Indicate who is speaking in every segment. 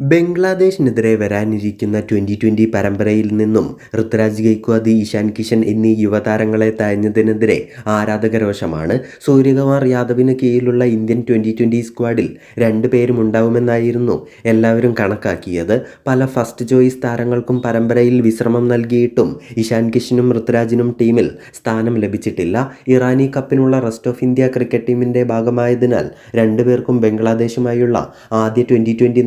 Speaker 1: ബംഗ്ലാദേശിനെതിരെ വരാനിരിക്കുന്ന twenty twenty പരമ്പരയിൽ നിന്നും ഋത്രാജ് ഗൈക്വാദ് ഇഷാൻ കിഷൻ എന്നീ യുവതാരങ്ങളെ തഴഞ്ഞതിനെതിരെ ആരാധകരോഷമാണ്. സൂര്യകുമാർ യാദവിന് കീഴിലുള്ള ഇന്ത്യൻ ട്വന്റി ട്വന്റി സ്ക്വാഡിൽ രണ്ട് പേരും ഉണ്ടാവുമെന്നായിരുന്നു എല്ലാവരും കണക്കാക്കിയത്. പല ഫസ്റ്റ് ചോയ്സ് താരങ്ങൾക്കും പരമ്പരയിൽ വിശ്രമം നൽകിയിട്ടും ഇഷാൻ കിഷനും ഋത്രാജിനും ടീമിൽ സ്ഥാനം ലഭിച്ചിട്ടില്ല. ഇറാനി കപ്പിനുള്ള റെസ്റ്റ് ഓഫ് ഇന്ത്യ ക്രിക്കറ്റ് ടീമിന്റെ ഭാഗമായതിനാൽ രണ്ടുപേർക്കും ബംഗ്ലാദേശുമായുള്ള ആദ്യ ട്വന്റി ട്വന്റി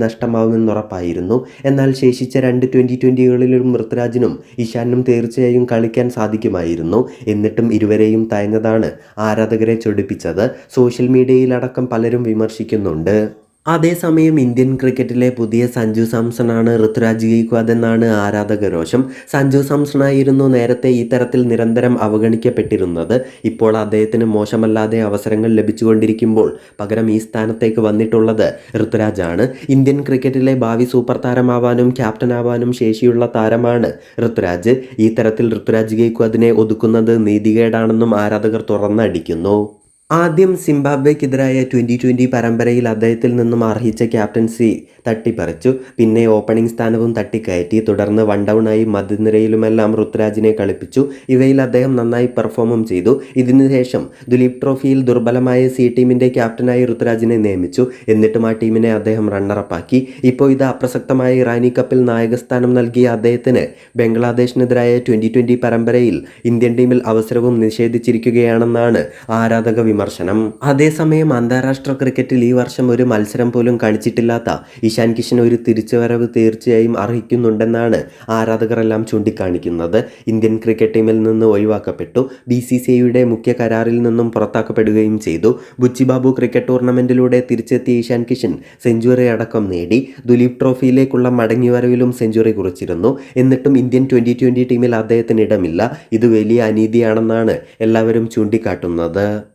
Speaker 1: നഷ്ടമാവുമെന്നുറപ്പായിരുന്നു എന്നാൽ ശേഷിച്ച രണ്ട് ട്വന്റി ട്വന്റികളിലും മൃത്രാജിനും ഇഷാനും തീർച്ചയായും കളിക്കാൻ സാധിക്കുമായിരുന്നു. എന്നിട്ടും ഇരുവരെയും തയഞ്ഞതാണ് ആരാധകരെ ചൊടിപ്പിച്ചത്. സോഷ്യൽ മീഡിയയിലടക്കം പലരും വിമർശിക്കുന്നുണ്ട്. അതേസമയം ഇന്ത്യൻ ക്രിക്കറ്റിലെ പുതിയ സഞ്ജു സാംസണാണ് ഋതുരാജ് ഗെയ്ക്വാദ് എന്നാണ് ആരാധകരോഷം. സഞ്ജു സാംസണായിരുന്നു നേരത്തെ ഇത്തരത്തിൽ നിരന്തരം അവഗണിക്കപ്പെട്ടിരുന്നത്. ഇപ്പോൾ അദ്ദേഹത്തിന് മോശമല്ലാതെ അവസരങ്ങൾ ലഭിച്ചുകൊണ്ടിരിക്കുമ്പോൾ പകരം ഈ സ്ഥാനത്തേക്ക് വന്നിട്ടുള്ളത് ഋതുരാജാണ്. ഇന്ത്യൻ ക്രിക്കറ്റിലെ ഭാവി സൂപ്പർ താരമാവാനും ക്യാപ്റ്റനാവാനും ശേഷിയുള്ള താരമാണ് ഋതുരാജ്. ഈ തരത്തിൽ ഋതുരാജ് ഗെയ്ക്വാദിനെ ഒതുക്കുന്നത് നീതികേടാണെന്നും ആരാധകർ തുറന്നടിക്കുന്നു. ആദ്യം സിംബാബ്വേക്കെതിരായ ട്വന്റി ട്വന്റി പരമ്പരയിൽ അദ്ദേഹത്തിൽ നിന്നും അർഹിച്ച ക്യാപ്റ്റൻസി തട്ടിപ്പറിച്ചു. പിന്നെ ഓപ്പണിംഗ് സ്ഥാനവും തട്ടിക്കയറ്റി. തുടർന്ന് വൺ ഡൗണായി മധ്യനിരയിലുമെല്ലാം ഋത്രാജിനെ കളിപ്പിച്ചു. ഇവയിൽ അദ്ദേഹം നന്നായി പെർഫോമും ചെയ്തു. ഇതിനുശേഷം ദുലീപ് ട്രോഫിയിൽ ദുർബലമായ സി ടീമിന്റെ ക്യാപ്റ്റനായി ഋത്രാജിനെ നിയമിച്ചു. എന്നിട്ടും ആ ടീമിനെ അദ്ദേഹം റണ്ണറപ്പാക്കി. ഇപ്പോൾ ഇത് അപ്രസക്തമായ ഇറാനി കപ്പിൽ നായകസ്ഥാനം നൽകിയ അദ്ദേഹത്തിന് ബംഗ്ലാദേശിനെതിരായ ട്വന്റി ട്വന്റി പരമ്പരയിൽ ഇന്ത്യൻ ടീമിൽ അവസരവും നിഷേധിച്ചിരിക്കുകയാണെന്നാണ് ആരാധക വിമർശനം. അതേസമയം അന്താരാഷ്ട്ര ക്രിക്കറ്റിൽ ഈ വർഷം ഒരു മത്സരം പോലും കളിച്ചിട്ടില്ലാത്ത ഇഷാൻ കിഷൻ ഒരു തിരിച്ചുവരവ് തീർച്ചയായും അർഹിക്കുന്നുണ്ടെന്നാണ് ആരാധകരെല്ലാം ചൂണ്ടിക്കാണിക്കുന്നത്. ഇന്ത്യൻ ക്രിക്കറ്റ് ടീമിൽ നിന്ന് ഒഴിവാക്കപ്പെട്ടു. ബി സി സി ഐയുടെ മുഖ്യ കരാറിൽ നിന്നും പുറത്താക്കപ്പെടുകയും ചെയ്തു. ബുച്ചിബാബു ക്രിക്കറ്റ് ടൂർണമെന്റിലൂടെ തിരിച്ചെത്തിയ ഇഷാൻ കിഷൻ സെഞ്ചുറി അടക്കം നേടി. ദുലീപ് ട്രോഫിയിലേക്കുള്ള മടങ്ങിവരവിലും സെഞ്ചുറി കുറിച്ചിരുന്നു. എന്നിട്ടും ഇന്ത്യൻ ട്വന്റി ട്വന്റി ടീമിൽ അദ്ദേഹത്തിന് ഇടമില്ല. ഇത് വലിയ അനീതിയാണെന്നാണ് എല്ലാവരും ചൂണ്ടിക്കാട്ടുന്നത്.